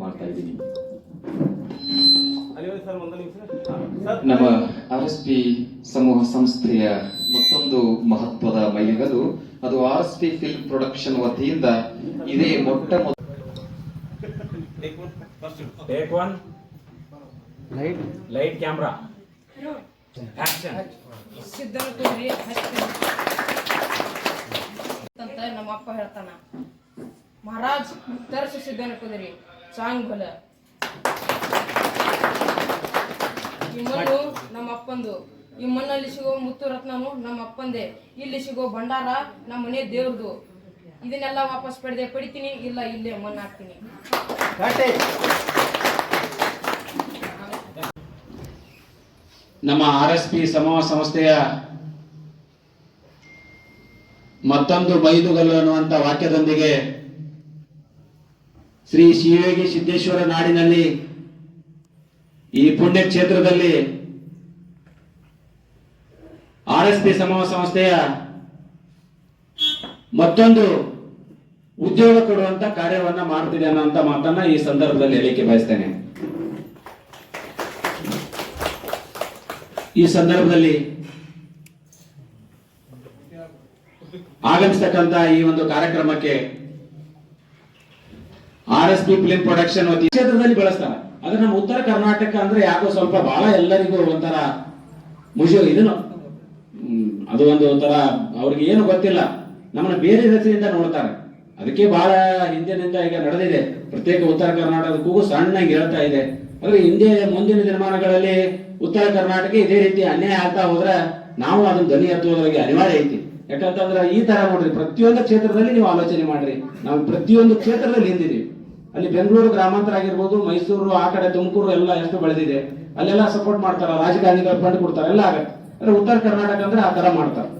ಮಾಡ್ತಾ ಇದ್ದೀನಿ ನಮ್ಮ ಆರ್ ಎಸ್ ಪಿ ಸಮೂಹ ಸಂಸ್ಥೆಯ ಮತ್ತೊಂದು ಮಹತ್ವದ ಮೈಲಿಗಲು ಅದು R S P film production ವತಿಯಿಂದ ಇದೇ ಮೊಟ್ಟ ಲೈಟ್ ಲೈಟ್ ಕ್ಯಾಮ್ರಾ ನಮ್ಮ ಅಪ್ಪ ಹೇಳ್ತಾನ. ಮಹಾರಾಜ್ ತರ್ಸು ಸಿದ್ಧನಕುಂದ್ರಿ ಸಾಂಗ್ ಬಲ ಈ ಮಣ್ಣು ನಮ್ಮ ಅಪ್ಪಂದು ಈ ಮಣ್ಣಲ್ಲಿ ಸಿಗೋ ಮುತ್ತು ರತ್ನನು ನಮ್ಮ ಅಪ್ಪಂದೆ ಇಲ್ಲಿ ಸಿಗೋ ಭಂಡಾರ ನಮ್ಮ ಮನೆ ದೇವ್ರದು. ಇದನ್ನೆಲ್ಲ ವಾಪಸ್ ಪಡೆದೆ ಪಡಿತೀನಿ ಇಲ್ಲ ಇಲ್ಲೇ ಮಣ್ಣು ಹಾಕ್ತೀನಿ. ನಮ್ಮ ಆರ್ ಎಸ್ ಪಿ ಸಮೂಹ ಸಂಸ್ಥೆಯ ಮತ್ತೊಂದು ಬೈದುಗಲ್ಲು ಅನ್ನುವಂಥ ವಾಕ್ಯದೊಂದಿಗೆ ಶ್ರೀ ಶಿವಯೋಗಿ ಸಿದ್ದೇಶ್ವರ ನಾಡಿನಲ್ಲಿ ಈ ಪುಣ್ಯ ಕ್ಷೇತ್ರದಲ್ಲಿ ಆರ್ ಎಸ್ ಪಿ ಸಂಸ್ಥೆಯ ಮತ್ತೊಂದು ಉದ್ಯೋಗ ಕೊಡುವಂತ ಕಾರ್ಯವನ್ನ ಮಾಡ್ತಿದೆ ಅನ್ನೋ ಮಾತನ್ನ ಈ ಸಂದರ್ಭದಲ್ಲಿ ಹೇಳಿಕೆ ಬಯಸ್ತೇನೆ. ಈ ಸಂದರ್ಭದಲ್ಲಿ ಆಗಮಿಸ್ತಕ್ಕಂತ ಈ ಒಂದು ಕಾರ್ಯಕ್ರಮಕ್ಕೆ R S P film production ಕ್ಷೇತ್ರದಲ್ಲಿ ಬಳಸ್ತಾರೆ. ಆದ್ರೆ ನಮ್ಮ ಉತ್ತರ ಕರ್ನಾಟಕ ಅಂದ್ರೆ ಯಾಕೋ ಸ್ವಲ್ಪ ಬಹಳ ಎಲ್ಲರಿಗೂ ಒಂಥರ ಮುಜು ಇದನ್ನು. ಅದು ಒಂದು ಒಂಥರ ಅವ್ರಿಗೆ ಏನು ಗೊತ್ತಿಲ್ಲ. ನಮ್ಮನ್ನ ಬೇರೆ ರೀತಿಯಿಂದ ನೋಡ್ತಾರೆ. ಅದಕ್ಕೆ ಬಹಳ ಹಿಂದಿನಿಂದ ಈಗ ನಡೆದಿದೆ. ಪ್ರತ್ಯೇಕ ಉತ್ತರ ಕರ್ನಾಟಕದ ಕೂಗು ಸಣ್ಣಗೆ ಹೇಳ್ತಾ ಇದೆ. ಅಂದ್ರೆ ಹಿಂದೆ ಮುಂದಿನ ದಿನಮಾನಗಳಲ್ಲಿ ಉತ್ತರ ಕರ್ನಾಟಕ ಇದೇ ರೀತಿ ಅನ್ಯಾಯ ಆಗ್ತಾ ಹೋದ್ರೆ ನಾವು ಅದನ್ನ ಧ್ವನಿ ಎತ್ತುವುದಕ್ಕೆ ಅನಿವಾರ್ಯ ಐತಿ. ಯಾಕಂತಂದ್ರೆ ಈ ತರ ನೋಡ್ರಿ, ಪ್ರತಿಯೊಂದು ಕ್ಷೇತ್ರದಲ್ಲಿ ನೀವು ಆಲೋಚನೆ ಮಾಡ್ರಿ. ನಾವು ಪ್ರತಿಯೊಂದು ಕ್ಷೇತ್ರದಲ್ಲಿ ಹಿಂದಿದೀವಿ ಅಲ್ಲಿ ಬೆಂಗಳೂರು ಗ್ರಾಮಾಂತರ ಆಗಿರ್ಬೋದು ಮೈಸೂರು, ಆ ಕಡೆ ತುಮಕೂರು ಎಲ್ಲ ಎಷ್ಟು ಬೆಳೆದಿದೆ, ಅಲ್ಲೆಲ್ಲ ಸಪೋರ್ಟ್ ಮಾಡ್ತಾರ, ರಾಜಕಾರಣಿಗಳು ಫಂಡ್ ಕೊಡ್ತಾರೆ, ಎಲ್ಲ ಆಗತ್ತೆ. ಅಂದ್ರೆ ಉತ್ತರ ಕರ್ನಾಟಕ ಅಂದ್ರೆ ಆ ತರ ಮಾಡ್ತಾರೆ.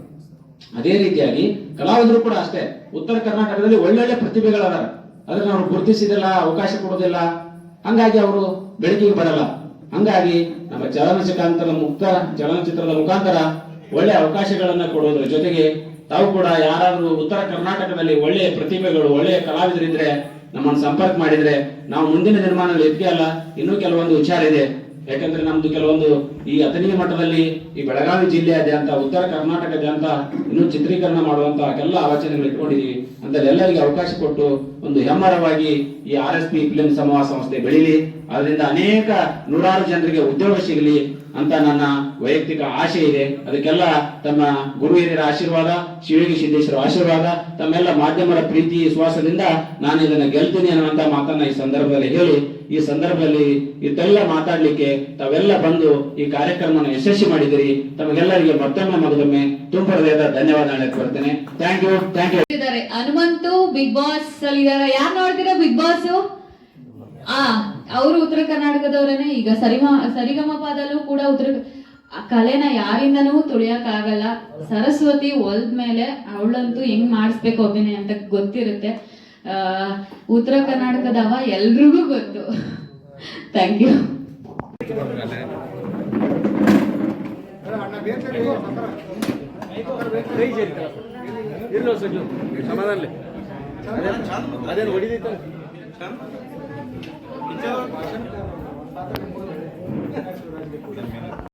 ಅದೇ ರೀತಿಯಾಗಿ ಕಲಾವಿದರು ಕೂಡ ಅಷ್ಟೇ, ಉತ್ತರ ಕರ್ನಾಟಕದಲ್ಲಿ ಒಳ್ಳೊಳ್ಳೆ ಪ್ರತಿಭೆಗಳದಾರ ಅದನ್ನ ಅವ್ರು ಗುರುತಿಸಿದಿಲ್ಲ, ಅವಕಾಶ ಕೊಡೋದಿಲ್ಲ. ಹಂಗಾಗಿ ಅವರು ಬೆಳಕಿಗೆ ಬರಲ್ಲ. ಹಂಗಾಗಿ ನಮ್ಮ ಚಲನಚಿತ್ರಾಂತರ ಮುಕ್ತ, ಚಲನಚಿತ್ರದ ಮುಖಾಂತರ ಒಳ್ಳೆ ಅವಕಾಶಗಳನ್ನ ಕೊಡೋದ್ರ ಜೊತೆಗೆ ತಾವು ಕೂಡ ಯಾರಾದ್ರೂ ಉತ್ತರ ಕರ್ನಾಟಕದಲ್ಲಿ ಒಳ್ಳೆಯ ಪ್ರತಿಭೆಗಳು ಒಳ್ಳೆಯ ಕಲಾವಿದರಿದ್ರೆ ನಮ್ಮನ್ನು ಸಂಪರ್ಕ ಮಾಡಿದ್ರೆ ನಾವು ಮುಂದಿನ ಎದ್ಕೆ ಅಲ್ಲ ಇನ್ನೂ ಕೆಲವೊಂದು ವಿಚಾರ ಇದೆ. ಯಾಕಂದ್ರೆ ನಮ್ದು ಕೆಲವೊಂದು ಈ ಅಥಣಿ ಮಟ್ಟದಲ್ಲಿ ಈ ಬೆಳಗಾವಿ ಜಿಲ್ಲೆಯಾದ್ಯಂತ ಉತ್ತರ ಕರ್ನಾಟಕದಾದ್ಯಂತ ಇನ್ನೂ ಚಿತ್ರೀಕರಣ ಮಾಡುವಂತಹ ಎಲ್ಲ ಆಲೋಚನೆಗಳು ಇಟ್ಕೊಂಡಿದ್ದೀವಿ ಅಂತ ಎಲ್ಲರಿಗೆ ಅವಕಾಶ ಕೊಟ್ಟು ಒಂದು ಹೆಮ್ಮರವಾಗಿ ಈ ಆರ್ ಎಸ್ ಪಿ ಸಮೂಹ ಸಂಸ್ಥೆ ಬೆಳೀಲಿ. ಅದರಿಂದ ಅನೇಕ ನೂರಾರು ಜನರಿಗೆ ಉದ್ಯೋಗ ಸಿಗಲಿ ಅಂತ ನನ್ನ ವೈಯಕ್ತಿಕ ಆಶೆ ಇದೆ. ಅದಕ್ಕೆಲ್ಲ ತಮ್ಮ ಗುರು ಹಿರಿಯರ ಆಶೀರ್ವಾದ ಶಿವಯೋಗಿ ಸಿದ್ದೇಶ್ವರ ಆಶೀರ್ವಾದ, ತಮ್ಮೆಲ್ಲ ಮಾಧ್ಯಮರ ಪ್ರೀತಿ, ವಿಶ್ವಾಸದಿಂದ ನಾನು ಇದನ್ನ ಗೆಲ್ತೀನಿ ಅನ್ನುವಂತ ಮಾತನ್ನ ಈ ಸಂದರ್ಭದಲ್ಲಿ ಹೇಳಿ. ಈ ಸಂದರ್ಭದಲ್ಲಿ ಇದೆಲ್ಲ ಮಾತಾಡ್ಲಿಕ್ಕೆ ತಾವೆಲ್ಲ ಬಂದು ಈ ಕಾರ್ಯಕ್ರಮವನ್ನು ಯಶಸ್ವಿ ಮಾಡಿದಿರಿ ತಮಗೆಲ್ಲರಿಗೆ ಮತ್ತೊಮ್ಮೆ ಮಗದೊಮ್ಮೆ ತುಂಬ ಹೃದಯದ ಧನ್ಯವಾದ ಹೇಳಕ್ ಬರ್ತೇನೆ. ಥ್ಯಾಂಕ್ ಯು ಥ್ಯಾಂಕ್ ಯು ಇದ್ದಾರೆ. ಹನುಮಂತು ಬಿಗ್ ಬಾಸ್ ಅಲ್ಲಿ ಇದಾರೆ ಯಾರು ನೋಡ್ತೀರಾ ಬಿಗ್ ಬಾಸ್ ಆ ಅವರು ಉತ್ತರ ಕರ್ನಾಟಕದವರೇನೆ. ಈಗ ಸರಿಮ ಸರಿಗಮಪದಲ್ಲೂ ಕೂಡ ಉತ್ತರ ಆ ಕಲೆನ ಯಾರಿಂದನೂ ತುಳಿಯಕ್ಕಾಗಲ್ಲ ಸರಸ್ವತಿ ಹೊಲ್ದ ಮೇಲೆ ಅವಳಂತೂ ಹೆಂಗ್ ಮಾಡಿಸ್ಬೇಕು ಅಭಿನಯ ಅಂತ ಗೊತ್ತಿರುತ್ತೆ. ಆ ಉತ್ತರ ಕರ್ನಾಟಕದವ ಎಲ್ರಿಗೂ ಗೊತ್ತು. ಥ್ಯಾಂಕ್ ಯು ಇರ್ಲಿ ಒಂದ್ second. ಸಮಾಧಾನ ಅದೇನು ಹೊಡಿದೈತ